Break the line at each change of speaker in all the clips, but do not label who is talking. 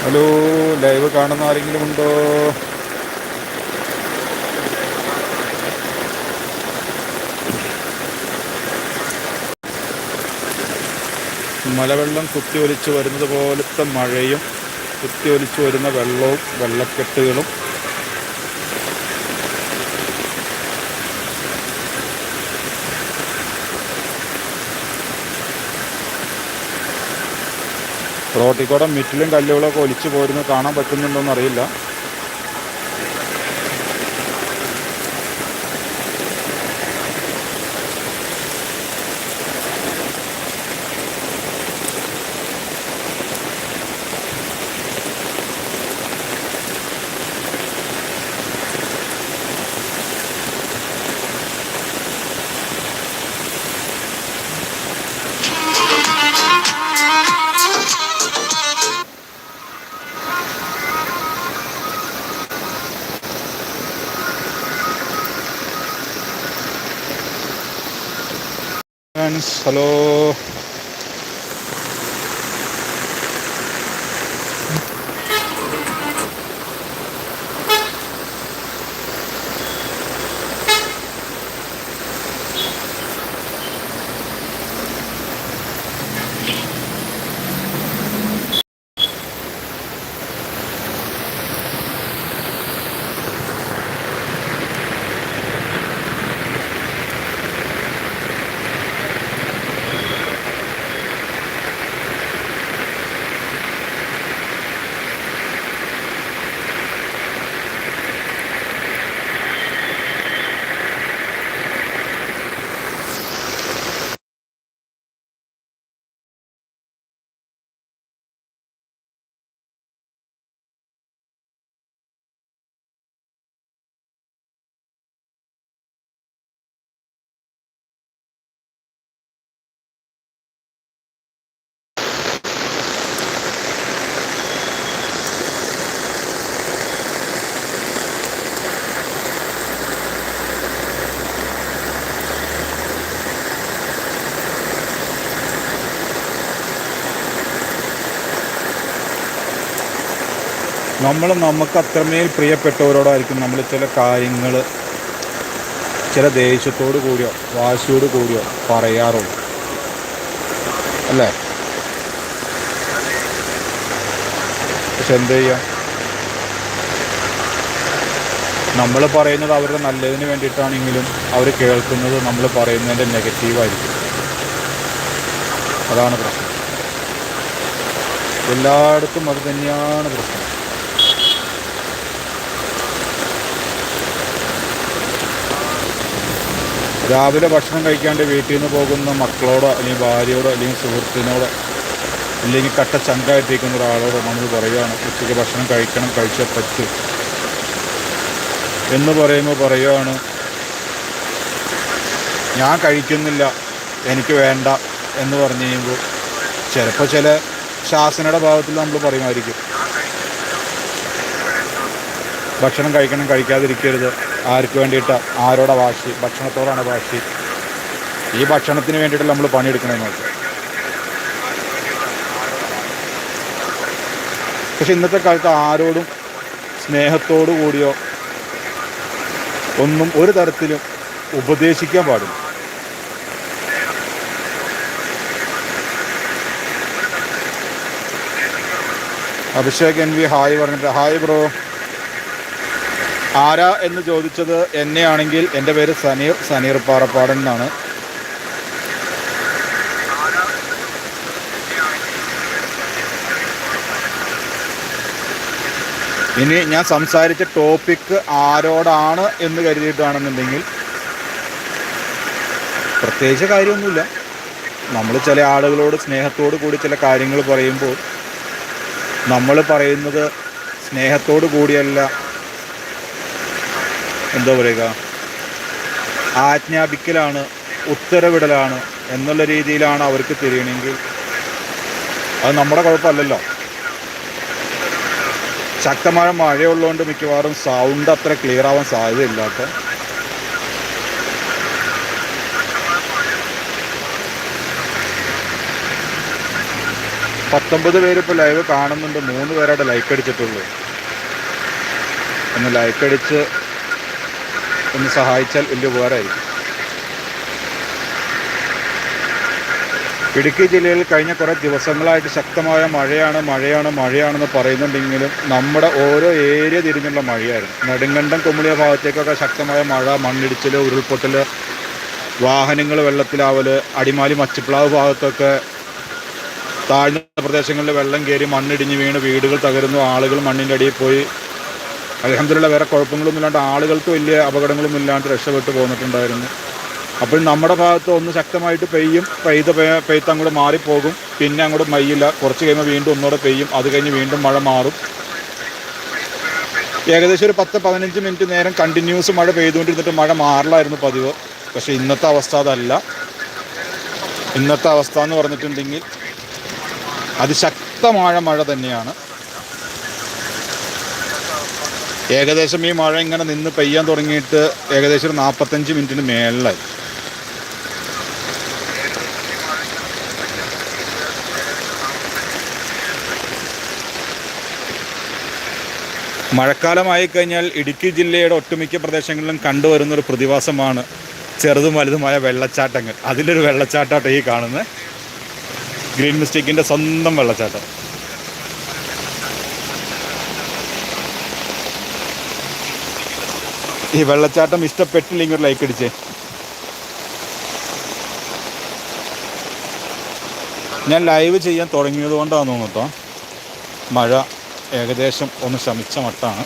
Hello live കാണുന്ന ആരെങ്കിലും ഉണ്ടോ? മലവെള്ളം കുത്തി ഒലിച്ചു വരുന്നത് പോലത്തെ മഴയും കുത്തി ഒലിച്ചു വരുന്ന വെള്ളവും വെള്ളക്കെട്ടുകളും റോട്ടിൽ കൂടെ മിറ്റിലും കല്ലുകളൊക്കെ ഒലിച്ചു പോരുന്നത് കാണാൻ പറ്റുന്നുണ്ടോയെന്ന് ハロー。നമ്മൾ നമുക്ക് അത്രമേൽ പ്രിയപ്പെട്ടവരോടായിരിക്കും നമ്മൾ ചില കാര്യങ്ങൾ ചില ദേഷ്യത്തോട് കൂടിയോ വാശിയോട് കൂടിയോ പറയാറുള്ളൂ. അല്ലേ? പക്ഷെ എന്ത് ചെയ്യാം? നമ്മൾ പറയുന്നത് അവരുടെ നല്ലതിന് വേണ്ടിയിട്ടാണെങ്കിലും അവർ കേൾക്കുന്നത് നമ്മൾ പറയുന്നതിന്റെ നെഗറ്റീവായിരിക്കും. അതാണ് പ്രശ്നം. എല്ലായിടത്തും അത് തന്നെയാണ് പ്രശ്നം. രാവിലെ ഭക്ഷണം കഴിക്കാണ്ട് വീട്ടിൽ നിന്ന് പോകുന്ന മക്കളോടോ അല്ലെങ്കിൽ ഭാര്യയോടോ അല്ലെങ്കിൽ സുഹൃത്തിനോടോ അല്ലെങ്കിൽ കട്ട ചങ്കായിട്ടിരിക്കുന്ന ഒരാളോടോ നമ്മൾ പറയുകയാണ് ഉച്ചയ്ക്ക് ഭക്ഷണം കഴിക്കണം കഴിച്ചേ പറ്റൂ എന്ന് പറയുമ്പോൾ പറയുകയാണ് ഞാൻ കഴിക്കുന്നില്ല എനിക്ക് വേണ്ട എന്ന് പറഞ്ഞു കഴിയുമ്പോൾ ചിലപ്പോൾ ചില ശാസനയുടെ ഭാഗത്തിൽ നമ്മൾ പറയുമായിരിക്കും. ഭക്ഷണം കഴിക്കണം കഴിക്കാതിരിക്കരുത്. ആർക്ക് വേണ്ടിയിട്ട് ആരോടെ വാശി ഭക്ഷണത്തോടാണ് വാശി. ഈ ഭക്ഷണത്തിന് വേണ്ടിയിട്ട് നമ്മൾ പണിയെടുക്കണമെന്ന് പക്ഷെ ഇന്നത്തെ കാലത്ത് ആരോടും സ്നേഹത്തോടു കൂടിയോ ഒന്നും ഒരു തരത്തിലും ഉപദേശിക്കാൻ പാടില്ല. അഭിഷേക് എൻ വി ഹായ് പറഞ്ഞിട്ട് ഹായ് ബ്രോ. ആരാ എന്ന് ചോദിച്ചത് എന്നെയാണെങ്കിൽ എന്റെ പേര് സനീർ സനീർ പാറപ്പാടൻ എന്നാണ് ഇനി ഞാൻ സംസാരിച്ച ടോപ്പിക്ക് ആരോടാണ് എന്ന് കരുതിയിട്ടാണെന്നുണ്ടെങ്കിൽ പ്രത്യേകിച്ച് കാര്യമൊന്നുമില്ല. നമ്മൾ ചില ആളുകളോട് സ്നേഹത്തോട് കൂടി ചില കാര്യങ്ങൾ പറയുമ്പോൾ നമ്മൾ പറയുന്നത് സ്നേഹത്തോടു കൂടിയല്ല എന്താ പറയുക? ആജ്ഞാപിക്കലാണ് ഉത്തരവിടലാണ് എന്നുള്ള രീതിയിലാണ് അവർക്ക് തിരിയണമെങ്കിൽ അത് നമ്മുടെ കുഴപ്പമല്ലല്ലോ. ശക്തമായ മഴയുള്ളതുകൊണ്ട് മിക്കവാറും സൗണ്ട് അത്ര ക്ലിയർ ആവാൻ സാധ്യതയില്ലാത്ത പത്തൊമ്പത് പേര് ഇപ്പോൾ ലൈവ് കാണുന്നുണ്ട്. മൂന്ന് പേരായിട്ട് ലൈക്ക് അടിച്ചിട്ടുള്ളൂ. ഒന്ന് ലൈക്ക് അടിച്ച് ഒന്ന് സഹായിച്ചാൽ വലിയ ഉപകാരമായിരിക്കും. ഇടുക്കി ജില്ലയിൽ കഴിഞ്ഞ കുറേ ദിവസങ്ങളായിട്ട് ശക്തമായ മഴയാണ് മഴയാണ് മഴയാണെന്ന് പറയുന്നുണ്ടെങ്കിലും നമ്മുടെ ഓരോ ഏരിയ തിരിഞ്ഞുള്ള മഴയായിരുന്നു. നെടുങ്കണ്ടം കുമ്പളിയ ഭാഗത്തേക്കൊക്കെ ശക്തമായ മഴ മണ്ണിടിച്ചിൽ ഉരുൾപൊട്ടൽ വാഹനങ്ങൾ വെള്ളത്തിലാവൽ അടിമാലി മച്ചിപ്ലാവ് ഭാഗത്തൊക്കെ താഴ്ന്ന പ്രദേശങ്ങളിൽ വെള്ളം കയറി മണ്ണിടിഞ്ഞ് വീണ് വീടുകൾ തകരുന്നു ആളുകൾ മണ്ണിന്റെ അടിയിൽ പോയി അലഹമ്മദില്ല വേറെ കുഴപ്പങ്ങളൊന്നും ഇല്ലാണ്ട് ആളുകൾക്ക് വലിയ അപകടങ്ങളൊന്നും ഇല്ലാണ്ട് രക്ഷപ്പെട്ടു പോന്നിട്ടുണ്ടായിരുന്നു. അപ്പോൾ നമ്മുടെ ഭാഗത്ത് ഒന്ന് ശക്തമായിട്ട് പെയ്യും പെയ്ത പെയ്ത്ത് അങ്ങോട്ട് മാറിപ്പോകും. പിന്നെ അങ്ങോട്ട് മയ്യില്ല. കുറച്ച് കഴിയുമ്പോൾ വീണ്ടും ഒന്നുകൂടെ പെയ്യും. അത് കഴിഞ്ഞ് വീണ്ടും മഴ മാറും. ഏകദേശം ഒരു പത്ത് പതിനഞ്ച് മിനിറ്റ് നേരം കണ്ടിന്യൂസ് മഴ പെയ്തുകൊണ്ടിരുന്നിട്ട് മഴ മാറലായിരുന്നു പതിവ്. പക്ഷേ ഇന്നത്തെ അവസ്ഥ അതല്ല. ഇന്നത്തെ അവസ്ഥ എന്ന് പറഞ്ഞിട്ടുണ്ടെങ്കിൽ അതിശക്തമായ മഴ തന്നെയാണ്. ഏകദേശം ഈ മഴ ഇങ്ങനെ നിന്ന് പെയ്യാൻ തുടങ്ങിയിട്ട് ഏകദേശം ഒരു നാൽപ്പത്തഞ്ച് മിനിറ്റിന് മേളിലായി. മഴക്കാലമായി കഴിഞ്ഞാൽ ഇടുക്കി ജില്ലയുടെ ഒട്ടുമിക്ക പ്രദേശങ്ങളിലും കണ്ടുവരുന്ന ഒരു പ്രതിഭാസമാണ് ചെറുതും വലുതുമായ വെള്ളച്ചാട്ടങ്ങൾ. അതിലൊരു വെള്ളച്ചാട്ടമായിട്ട് ഈ കാണുന്നത്. ഗ്രീൻ മിസ്റ്റേക്കിന്റെ സ്വന്തം വെള്ളച്ചാട്ടം. ഈ വെള്ളച്ചാട്ടം ഇഷ്ടപ്പെട്ടില്ലെങ്കിൽ ഒരു ലൈക്ക് അടിച്ചേ. ഞാൻ ലൈവ് ചെയ്യാൻ തുടങ്ങിയത് കൊണ്ടാണ് തോന്നുന്നു മഴ ഏകദേശം ഒന്ന് ശമിച്ച മട്ടാണ്.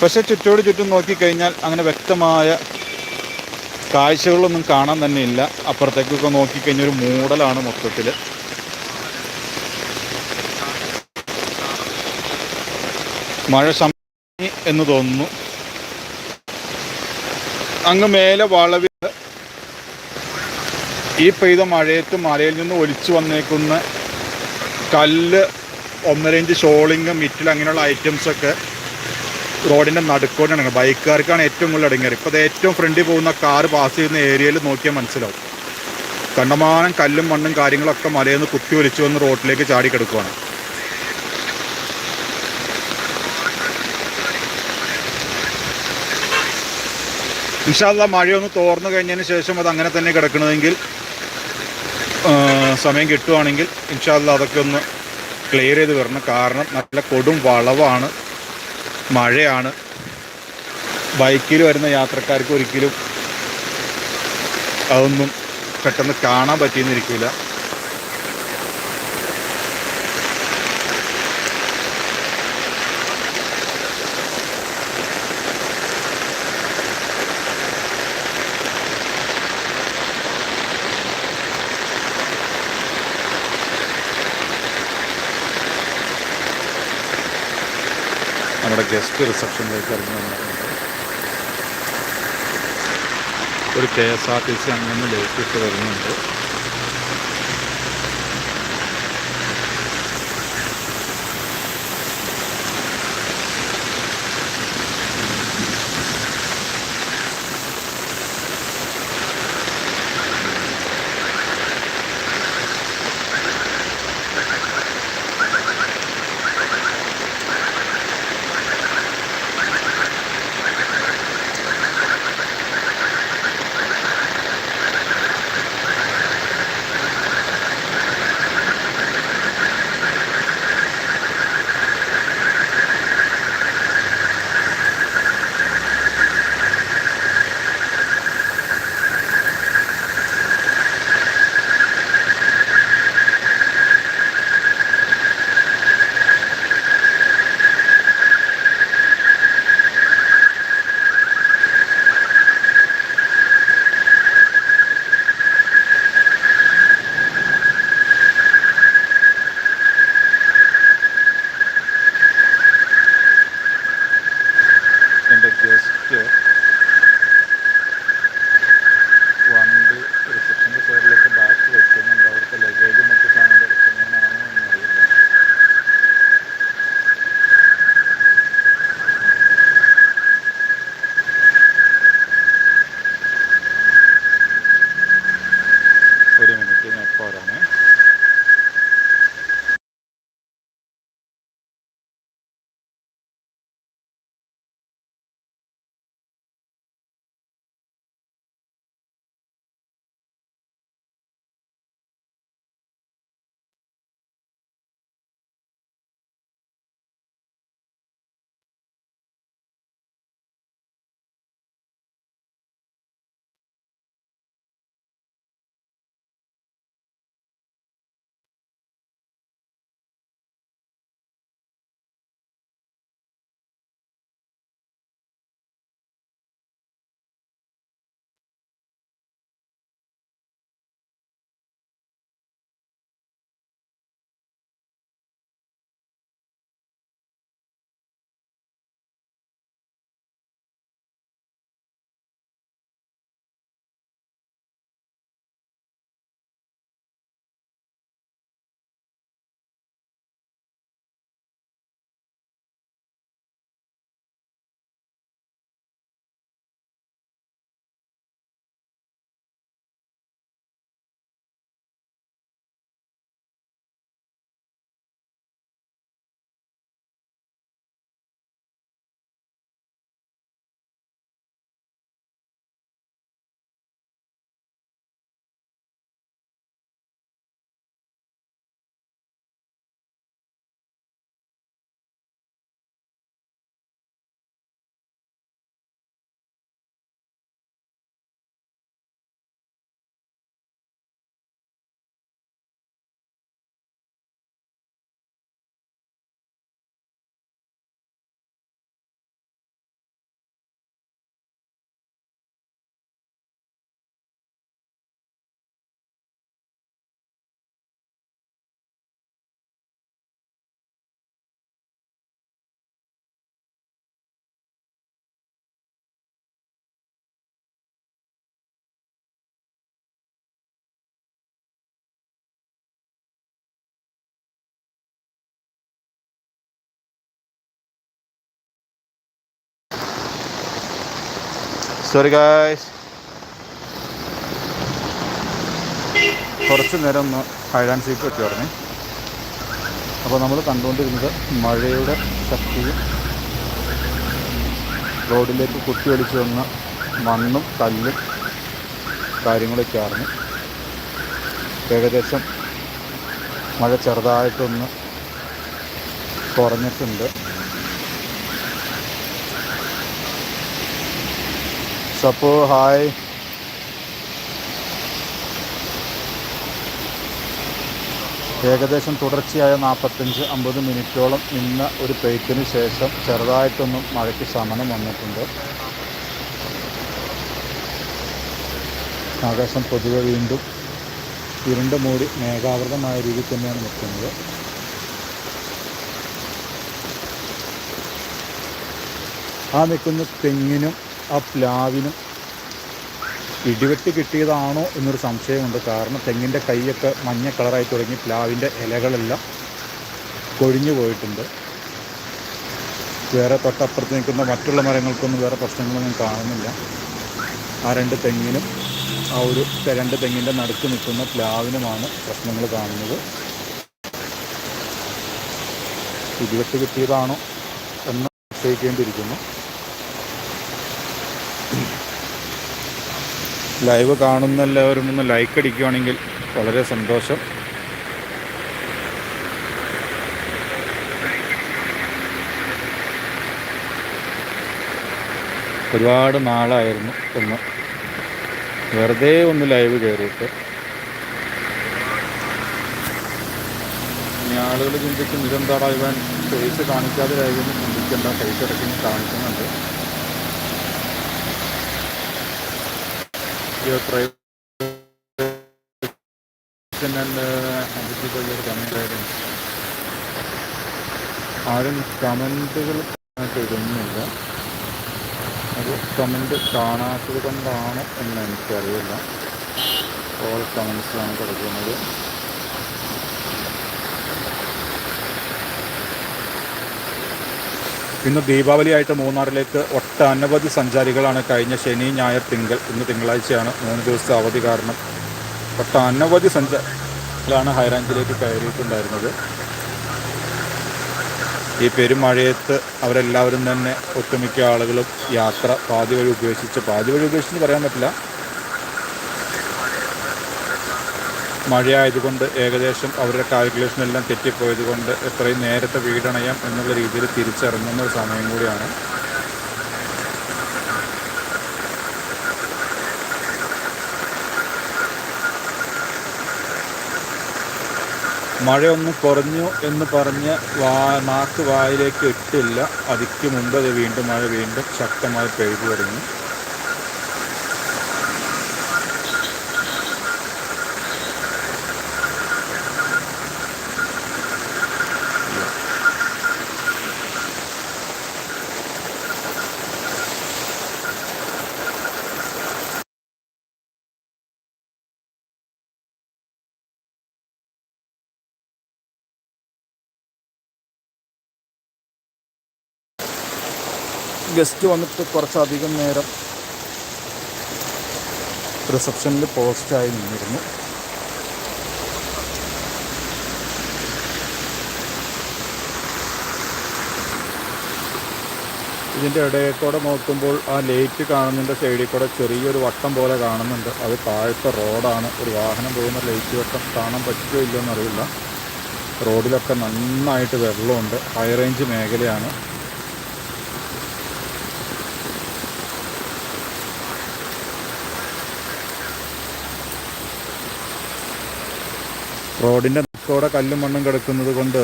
പക്ഷെ ചുറ്റോട് ചുറ്റും നോക്കിക്കഴിഞ്ഞാൽ അങ്ങനെ വ്യക്തമായ കാഴ്ചകളൊന്നും കാണാൻ തന്നെ ഇല്ല. അപ്പുറത്തേക്കൊക്കെ നോക്കിക്കഴിഞ്ഞാൽ ഒരു മൂടലാണ് മൊത്തത്തിൽ മഴ എന്ന് തോന്നുന്നു. അങ്ങ് മേലെ വളവിൽ ഈ പെയ്ത മഴയത്ത് മലയിൽ നിന്ന് ഒലിച്ചു വന്നേക്കുന്ന കല്ല് ഒന്നര ഇഞ്ച് ഷോളിങ് മിറ്റിൽ അങ്ങനെയുള്ള ഐറ്റംസൊക്കെ റോഡിന്റെ നടുക്കോടാണ് ബൈക്കുകാർക്കാണ് ഏറ്റവും കൂടുതൽ ഇടങ്ങിയത് ഇപ്പോൾ അത് ഏറ്റവും ഫ്രണ്ടിൽ പോകുന്ന കാർ പാസ് ചെയ്യുന്ന ഏരിയയിൽ നോക്കിയാൽ മനസ്സിലാവും. കണ്ടമാനം കല്ലും മണ്ണും കാര്യങ്ങളൊക്കെ മലയിൽ നിന്ന് കുത്തി ഒലിച്ചു വന്ന് റോഡിലേക്ക് ചാടി ഇൻഷാല്ല മഴയൊന്ന് തോർന്നു കഴിഞ്ഞതിന് ശേഷം അത് അങ്ങനെ തന്നെ കിടക്കണമെങ്കിൽ സമയം കിട്ടുവാണെങ്കിൽ ഇൻഷാല്ല അതൊക്കെ ഒന്ന് ക്ലിയർ ചെയ്ത് വരണം. കാരണം നല്ല കൊടും വളവാണ് മഴയാണ്. ബൈക്കിൽ വരുന്ന യാത്രക്കാർക്ക് ഒരിക്കലും അതൊന്നും പെട്ടെന്ന് കാണാൻ പറ്റിയെന്നിരിക്കില്ല നമ്മുടെ ഗസ്റ്റ് റിസപ്ഷനിലേക്ക് ഇറങ്ങി വന്നിട്ടുണ്ട് ഒരു K S R T C അങ്ങനെ ലേറ്റ് ഇട്ട് വരുന്നുണ്ട് എന്റെ ഗസ്റ്റ് സോറി ഗായ്സ് കുറച്ച് നേരം ഒന്ന് ഹൈഡ് ആൻഡ് സീക്ക് വെച്ച് പറഞ്ഞേ അപ്പോൾ നമ്മൾ കണ്ടുകൊണ്ടിരുന്നത് മഴയുടെ ശക്തിയും റോഡിലേക്ക് കുത്തി കുത്തിയൊലിച്ച് വന്ന മണ്ണും കല്ലും കാര്യങ്ങളൊക്കെ ആയിരുന്നു. ഏകദേശം മഴ ചെറുതായിട്ടൊന്ന് കുറഞ്ഞിട്ടുണ്ട്. സപ്പോ ഹായ് ഏകദേശം തുടർച്ചയായ നാൽപ്പത്തഞ്ച് അമ്പത് മിനിറ്റോളം നിന്ന ഒരു പെയ്ത്തിന് ശേഷം ചെറുതായിട്ടൊന്നും മഴയ്ക്ക് ശമനം വന്നിട്ടുണ്ട്. ആകാശം പൊതുവെ വീണ്ടും ഇരുണ്ട് മൂടി മേഘാവൃതമായ രീതിയിൽ തന്നെയാണ് നിൽക്കുന്നത്. ആ നിൽക്കുന്ന തെങ്ങിനും ആ പ്ലാവിനും ഇടിവെട്ട് കിട്ടിയതാണോ എന്നൊരു സംശയമുണ്ട്. കാരണം തെങ്ങിന്റെ കൈയൊക്കെ മഞ്ഞ കളറായി തുടങ്ങി പ്ലാവിന്റെ ഇലകളെല്ലാം കൊഴിഞ്ഞു പോയിട്ടുണ്ട്. വേറെ തൊട്ടപ്പുറത്ത് നിൽക്കുന്ന മറ്റുള്ള മരങ്ങൾക്കൊന്നും വേറെ പ്രശ്നങ്ങളൊന്നും കാണുന്നില്ല. ആ രണ്ട് തെങ്ങിനും ആ ഒരു രണ്ട് തെങ്ങിന്റെ നടുക്ക് നിൽക്കുന്ന പ്ലാവിനുമാണ് പ്രശ്നങ്ങൾ കാണുന്നത്. ഇടിവെട്ട് കിട്ടിയതാണോ എന്ന് നിശ്ചയിക്കേണ്ടിയിരിക്കുന്നു. ലൈവ് കാണുന്ന എല്ലാവരും ഒന്ന് ലൈക്ക് അടിക്കുകയാണെങ്കിൽ വളരെ സന്തോഷം. ഒരുപാട് നാളായിരുന്നു ഒന്ന്. വെറുതെ ഒന്ന് ലൈവ് കയറിയിട്ട്. ഇനി ആളുകൾ ചിന്തിക്കും ഇതെന്താടാ ഇവൻ ഫേസ് കാണിക്കാതെ ലൈവ് ഒന്നും ചിന്തിക്കേണ്ട ഫേസ് ഇടയ്ക്ക് കാണിക്കുന്നുണ്ട് your private and uh, comment guidance. ആരും കമന്റുകൾ ഇടുന്നില്ല. അത് കമന്റ് കാണാത്തത് കൊണ്ടാണ് എന്ന് എനിക്കറിയില്ല. ഓൾ കമൻസിലാണ് കിടക്കുന്നത്. ഇന്ന് ദീപാവലിയായിട്ട് മൂന്നാറിലേക്ക് ഒട്ടനവധി സഞ്ചാരികളാണ് കഴിഞ്ഞ ശനി ഞായർ തിങ്കൾ ഇന്ന് തിങ്കളാഴ്ചയാണ് മൂന്ന് ദിവസത്തെ അവധി കാരണം ഒട്ടനവധി സഞ്ചാരികളാണ് ഹൈറാഞ്ചിലേക്ക് കയറിയിട്ടുണ്ടായിരുന്നത്. ഈ പെരുമഴയത്ത് അവരെല്ലാവരും തന്നെ ഒട്ടുമിക്ക ആളുകളും യാത്ര പാതി വഴി ഉപേക്ഷിച്ച് പാതി വഴി ഉപേക്ഷിച്ച് പറയാൻ പറ്റില്ല. മഴയായതുകൊണ്ട് ഏകദേശം അവരുടെ കാൽക്കുലേഷൻ എല്ലാം തെറ്റിപ്പോയത് കൊണ്ട് എത്രയും നേരത്തെ വീടണയാം എന്നുള്ള രീതിയിൽ തിരിച്ചിറങ്ങുന്ന ഒരു സമയം കൂടിയാണ്. മഴയൊന്ന് കുറഞ്ഞു എന്ന് പറഞ്ഞ് വാ നാക്ക് വായിലേക്ക് ഇട്ടില്ല. അതിക്ക് മുമ്പ് അത് വീണ്ടും മഴ വീണ്ടും ശക്തമായി പെയ്തു തുടങ്ങി. ഗസ്റ്റ് വന്നിട്ട് കുറച്ചധികം നേരം റിസപ്ഷനിൽ പോസ്റ്റായി നിന്നിരുന്നു. ഇതിന്റെ ഇടയിൽ കൂടെ നോക്കുമ്പോൾ ആ ലേറ്റ് കാണുന്നതിന്റെ സൈഡിൽ കൂടെ ചെറിയൊരു വട്ടം പോലെ കാണുന്നുണ്ട്. അത് താഴത്തെ റോഡാണ് ഒരു വാഹനം പോകുന്ന ലേറ്റ് വട്ടം കാണാൻ പറ്റുമോ ഇല്ലയോ എന്നറിയില്ല റോഡിലൊക്കെ നന്നായിട്ട് വെള്ളമുണ്ട്. ഹൈ റേഞ്ച് മേഖലയാണ്. റോഡിന്റെ നക്കോടെ കല്ലും മണ്ണും കിടക്കുന്നത് കൊണ്ട്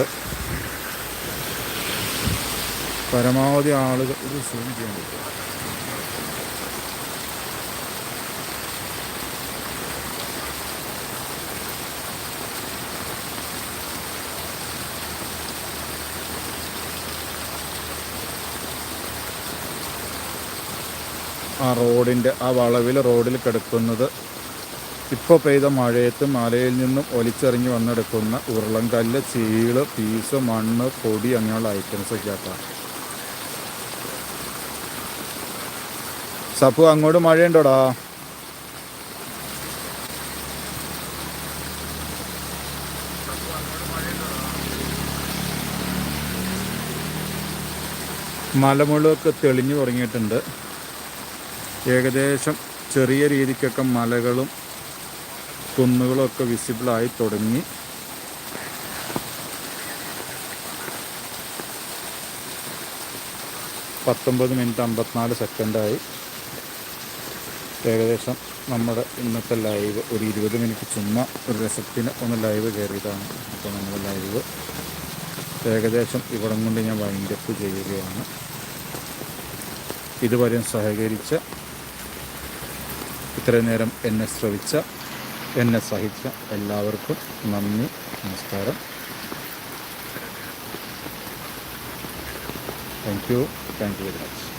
പരമാവധി ആളുകൾ ഇത് സൂം ചെയ്യാൻ പറ്റും. ആ റോഡിന്റെ ആ വളവിൽ റോഡിൽ കിടക്കുന്നത് ഇപ്പോൾ പെയ്ത മഴയത്ത് മലയിൽ നിന്നും ഒലിച്ചെറിഞ്ഞ് വന്നെടുക്കുന്ന ഉരുളൻകല്ല് ചീൾ പീസ് മണ്ണ് പൊടി അങ്ങനെയുള്ള ഐറ്റംസ് ഒക്കെ ആക്കാം. സപ്പു അങ്ങോട്ട് മഴയുണ്ടോടാ? മലമുകളൊക്കെ തെളിഞ്ഞു തുടങ്ങിയിട്ടുണ്ട്. ഏകദേശം ചെറിയ രീതിക്കൊക്കെ മലകളും കുന്നുകളും വിസിബിൾ വിസിബിളായി തുടങ്ങി. പത്തൊമ്പത് മിനിറ്റ് അമ്പത്തിനാല് സെക്കൻഡായി ഏകദേശം നമ്മുടെ ഇന്നത്തെ ലൈവ് ഒരു ഇരുപത് മിനിറ്റ് ചുമ്മാ ഒരു രസത്തിന് ഒന്ന് ലൈവ് കയറിയതാണ് അപ്പോൾ നമ്മുടെ ലൈവ് ഏകദേശം ഇവിടം കൊണ്ട് ഞാൻ വൈൻഡപ്പ് ചെയ്യുകയാണ്. ഇതുവരെയും സഹകരിച്ച ഇത്രയും നേരം എന്നെ ശ്രവിച്ച എന്നെ സഹിച്ച എല്ലാവർക്കും നന്ദി നമസ്കാരം. Thank you thank you very much